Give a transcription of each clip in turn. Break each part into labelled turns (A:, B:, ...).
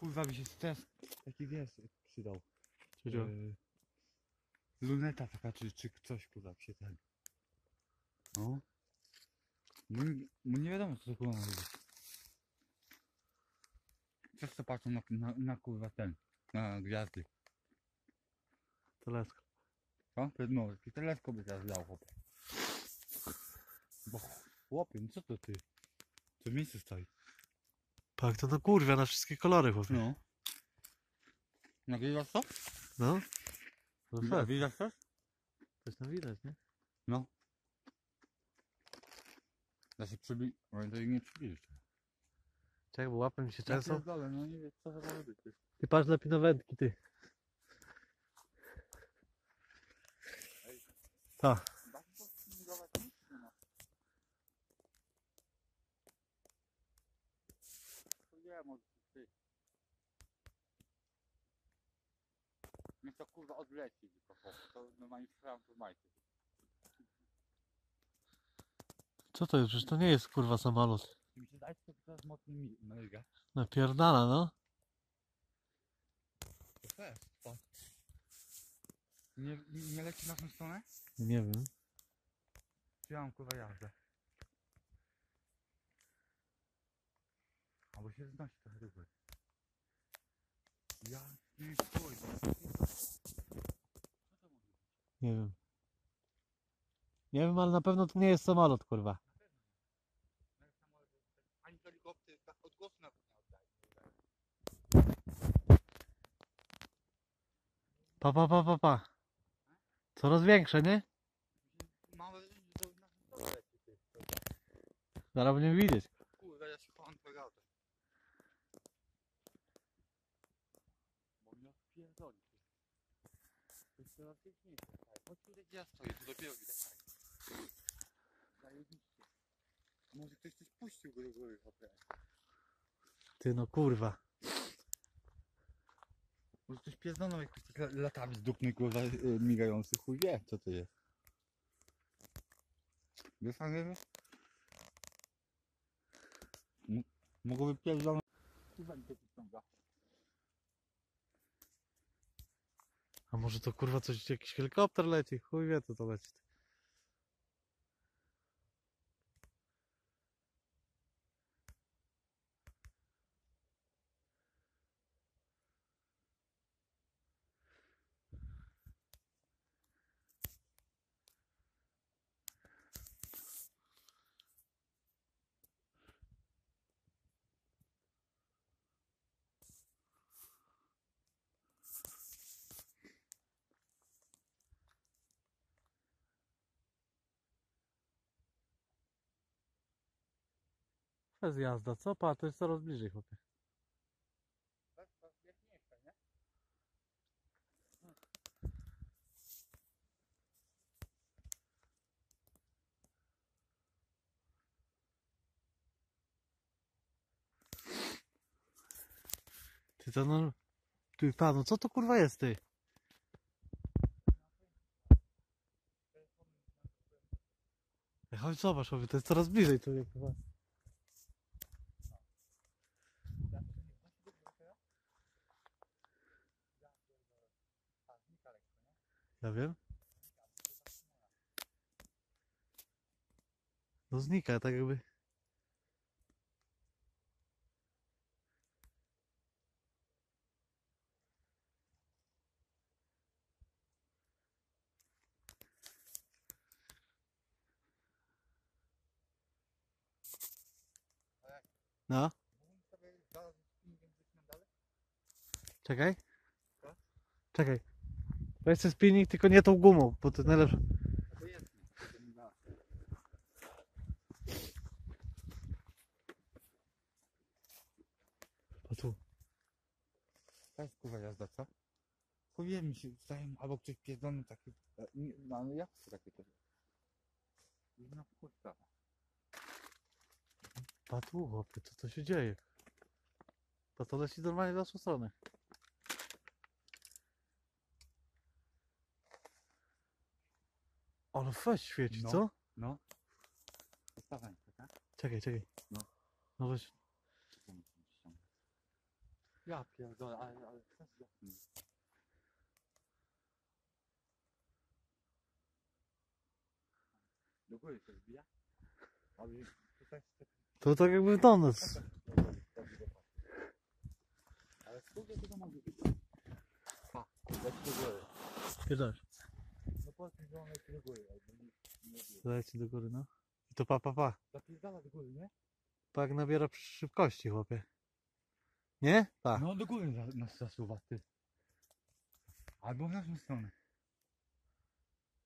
A: kurwa by się stres taki wiesz przydał.
B: Wiedział.
A: Yy, luneta taka czy, czy coś kurwa się ten. No. Bo, nie- bo nie wiadomo co to kurwa może być. Często patrzą na, na, na kurwa ten, na gwiazdy.
B: Teleskop.
A: Co? No, taki teleskop by teraz dał chłopie. Bo chłopie, no co to ty? To w miejscu stoi.
B: Tak, to na kurwia, na wszystkie kolory chłopie.
A: No. Nagrywasz to?
B: No. No
A: Widać-
B: tak,
A: Widać to?
B: coś tam widać, nie?
A: No. Da się przybliżyć. Ale to nie przybliżysz.
B: Czekaj, bo łapy mi się
A: Ja
B: często.
A: pierdolę, no nie wiem co być. ty.
B: Ty patrz lepiej na wędki, ty. Tak.
A: Da się to spingować? Nic nie ma. To nie, może ty. Niech to kurwa odleci tylko. chłopie. To normalnie to w majce.
B: Co to jest? Przecież to nie jest kurwa samolot.
A: Mi się zdaje, że to coraz mocniej mi- mryga.
B: Napierdala, no.
A: To jest, to. Nie, nie leci na tą stronę?
B: Nie wiem.
A: Czy ja mam kurwa jazdę? Albo się znosi trochę góry. Ja nie stój.
B: Nie wiem. Nie wiem, ale na pewno to nie jest samolot, kurwa.
A: Ani helikopter tak odgłosu nawet nie oddaje.
B: Pa, pa, pa, pa, pa. Coraz większe, nie?
A: Małe, że to na to leci ty.
B: Zaraz będziemy widzieć.
A: Kurwa, ja się twojego auta. Bo mnie odpierdoli. Coraz piękniejsze. tak. Chodź tutaj gdzie ja stoję, to dopiero widać. tak. Zajebiście. Może ktoś coś puścił go do góry, chłopie.
B: Ty no kurwa.
A: Może ktoś pierdolnął jakoś tak la- latami zdupny kurwa y, migający chuj wie co to jest. Wiesz pan wie? M- Mogłoby pierdolnąć. Kurwa mi to.
B: A może to kurwa coś, jakiś helikopter leci? Chuj wie co to leci. To jest jazda, co? Pa, to jest coraz bliżej, chłopie. Ty to no... Ty, pa, no co to kurwa jest, ty? Chodź zobacz, chłopie, to jest coraz bliżej, chyba.
A: A, znika lekko, nie?
B: Wiem. No znika, tak jakby... No, czekaj. Czekaj. Weź ten spinning, tylko nie tą gumą, bo to najlepsze.
A: A to to
B: tu.
A: To jest kurwa jazda, co? Powiem mi się, zdaje albo ktoś pierdolny taki, e, nie, no ale jak to takie to jest? No kurwa.
B: Chłopie, co to się dzieje? Pa to leci normalnie w naszą stronę. Ale weź świeci,
A: No.
B: co?
A: No. Tak?
B: Czekaj, czekaj.
A: No.
B: No weź.
A: Ja pierdolę, ale, ale chcesz. Do góry się wbija? Ale tutaj jest.
B: To tak jakby w donos.
A: Ale skąd ja tego mogę być? Pa, leci do góry. Leci do góry, albo nie, nie było.
B: Leci do góry, no. I to pa, pa, pa.
A: Zapierdala do góry, nie?
B: Pa jak nabiera szybkości, chłopie. Nie? Tak.
A: No do góry za- nas zasuwa, ty. Albo w naszą stronę.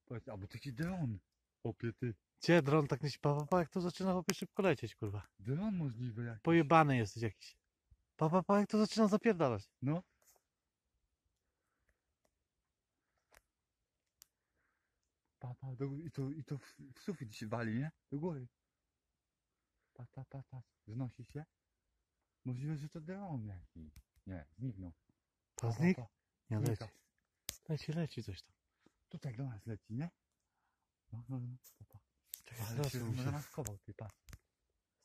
A: Powiedz, albo taki dron. Opie ty.
B: Gdzie dron tak nie się pa, pa, pa, jak to zaczyna chłopie szybko lecieć, kurwa.
A: Dron możliwy jak.
B: Pojebany jesteś jakiś. Pa, pa, pa, jak to zaczyna zapierdalać.
A: No. Pa, pa, do, i to, i to w, w sufit się wali, nie? Do góry. Pa, pa, pa, pa. Wznosi się. Możliwe, że to dron jakiś. Nie, zniknął.
B: To znik? Nie, leci.
A: Znika.
B: Leci, leci coś tam.
A: Tutaj do nas leci, nie? No, no, no. Pa, pa.
B: Czekaj,
A: Ale się
B: mi się.
A: zamaskował, ty, pa.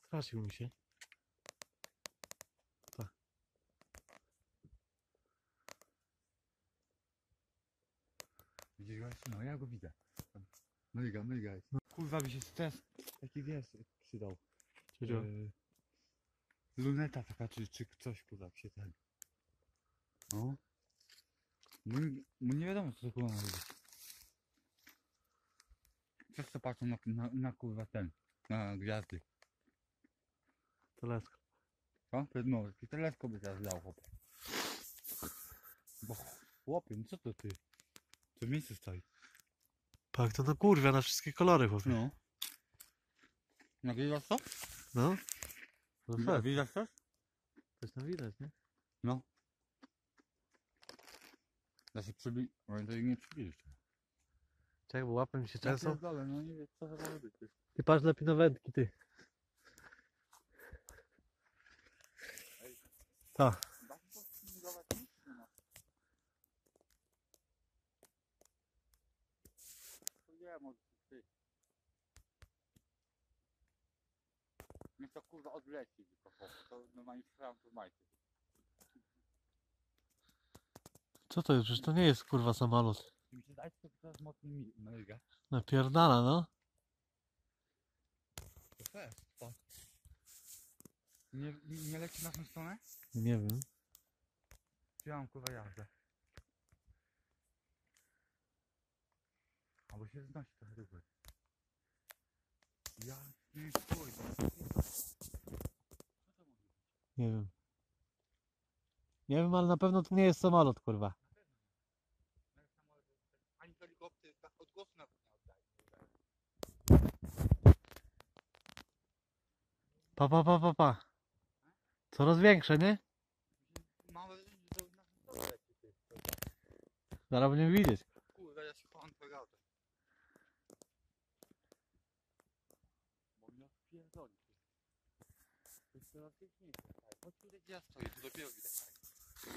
B: Straszył mi się.
A: Widzisz go? No ja go widzę. Mryga, mryga jest. No, kurwa by się stres taki wiesz przydał.
B: Ciuciu.
A: Yy, luneta taka czy, czy coś kurwa się ten. No. Bo, nie- bo nie wiadomo co to kurwa ma być. To patrzą na, na, na kurwa ten. Na gwiazdy.
B: Teleskop.
A: Co? No, taki teleskop by teraz dał chłopie. Bo chłopie, no co to ty? To w miejscu stoi.
B: Jak to na kurwia, na wszystkie kolory, chłopie.
A: No. Nagrywasz to?
B: No. No
A: Wi-
B: fakt,
A: Widać to?
B: coś tam widać, nie?
A: No. Da się przybi... Ale to nie przybliżysz.
B: Czekaj, bo łapy mi się często.
A: Dole, no nie wiem co ma być.
B: Ty patrz lepiej na wędki, ty. Tak.
A: Da się to stymulować nic nie ma. To nie może ty. Niech to kurwa odleci tylko. To normalnie to majty.
B: Co to jest? Przecież to nie jest kurwa samolot.
A: Mi się dać to teraz mocno mi mryga.
B: Napierdala, no.
A: To to. Nie, nie leci w naszą stronę?
B: Nie wiem.
A: Mam kurwa jazdę? Albo się znosi trochę góry. Ja nie chuj. Co to może być?
B: Nie wiem. Nie wiem, ale na pewno to nie jest samolot, kurwa.
A: Ani helikopter tak odgłosu nawet nie oddaje.
B: Pa, pa, pa, pa, pa. Coraz większe, nie?
A: Mam wrażenie, że to w naszą stronę leci, ty.
B: Zaraz będziemy widzieć.
A: Kurwa, ja się chowam twojego auta. Bo mnie odpierdoli, ty. To jest coraz piękniejsze. Tak, chodź tutaj, ja stoję, to dopiero widać. Tak.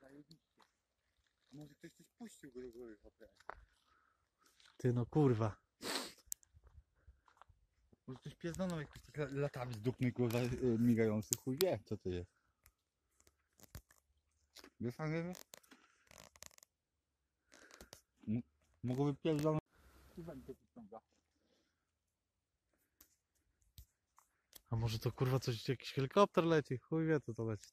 A: Zajebiście. Może ktoś coś puścił go do góry, chłopie.
B: Ty no kurwa.
A: Może ktoś pierdolnął jakiś taki la- latami z dupny, kurwa, y, migający. Chuj wie, co to jest. Wiesz, wie? M- Mogłoby pierdolnąć. Kurwa, mi to wyciąga.
B: A może to kurwa coś, jakiś helikopter leci? Chuj wie co to leci.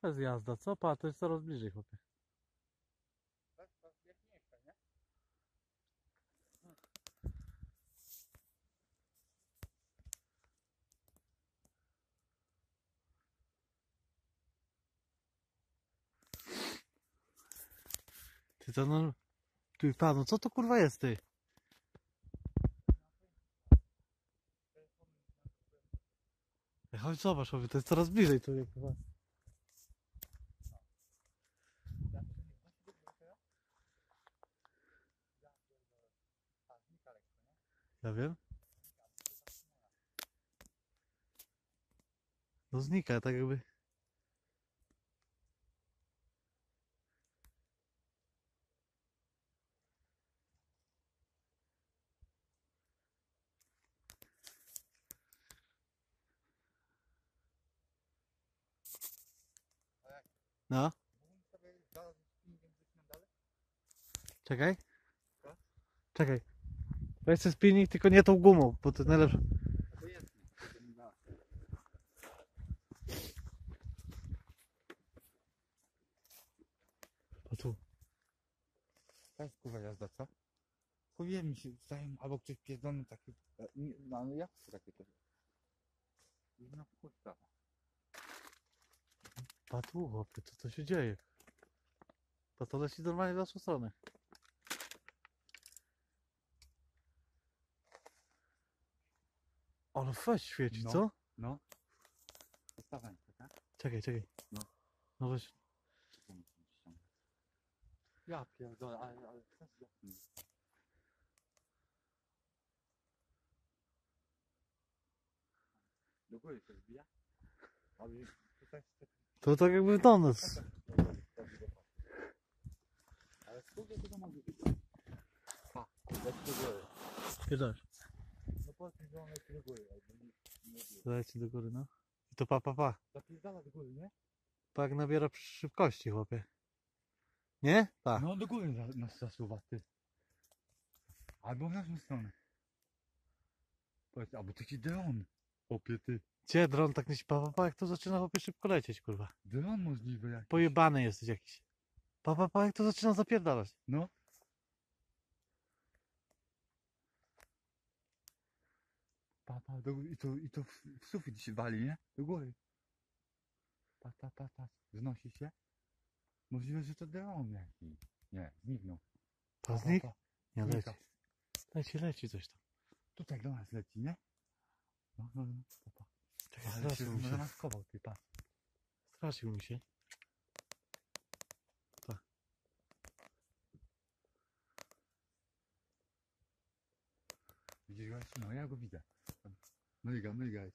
B: To jest jazda, co? Pa, to jest coraz bliżej, chłopie.
A: Tak, tak, piękniejsze, nie?
B: Ty to no... Ty, pa, no co to kurwa jest, ty? Chodź zobacz, chłopie, to jest coraz bliżej człowiek chyba. Ja wiem. No znika, tak jakby. No, czekaj. Czekaj. Weź ten spinning, tylko nie tą gumą, bo to jest najlepsze. O tu.
A: To jest kurwa jazda, co? Chuj mi się zdaje, albo ktoś pierdolony taki... e, nie- No ale jak to takie to jest? No kurwa.
B: A tu, chłopie, co to się dzieje? To to leci normalnie w naszą stronę. Ale weź świeci,
A: No.
B: co?
A: No. Tak?
B: Czekaj, czekaj.
A: No.
B: No weź.
A: Ja pierdolę, ale... ale Do góry się wbija? Ale tutaj
B: To tak jakby do nas.
A: Ale skąd to być? Pa, do góry. Powiedz że do góry, nie, nie.
B: Leci do góry, no. I to pa, pa, pa.
A: Zapierdala do góry, nie?
B: Jak nabiera szybkości, chłopie. Nie? Tak.
A: No do góry za- nas zasuwa, ty. Albo w naszą stronę. Powiedz, albo to ci dron. Opie ty.
B: Gdzie dron tak nie pa, pa, pa, jak to zaczyna chłopie szybko lecieć, kurwa.
A: Dron możliwy jak.
B: Pojebany jesteś jakiś. Pa, pa, pa, jak to zaczyna zapierdalać.
A: No. Pa, pa, do, i to, i to w, w sufit się wali, nie? Do góry. Pa, pa, pa, pa. Wznosi się. Możliwe, że to dron jakiś. Nie, zniknął.
B: To znik?
A: pa.
B: Nie
A: Znika.
B: leci. Leci, leci coś tam.
A: Tutaj do nas leci, nie? No, no, no. Pa, pa.
B: Czekaj,
A: Ale się
B: straszył mi się.
A: zamaskował, ty, pa.
B: Straszył mi się.
A: Widzisz go? No, ja go widzę. No, you got me, guys.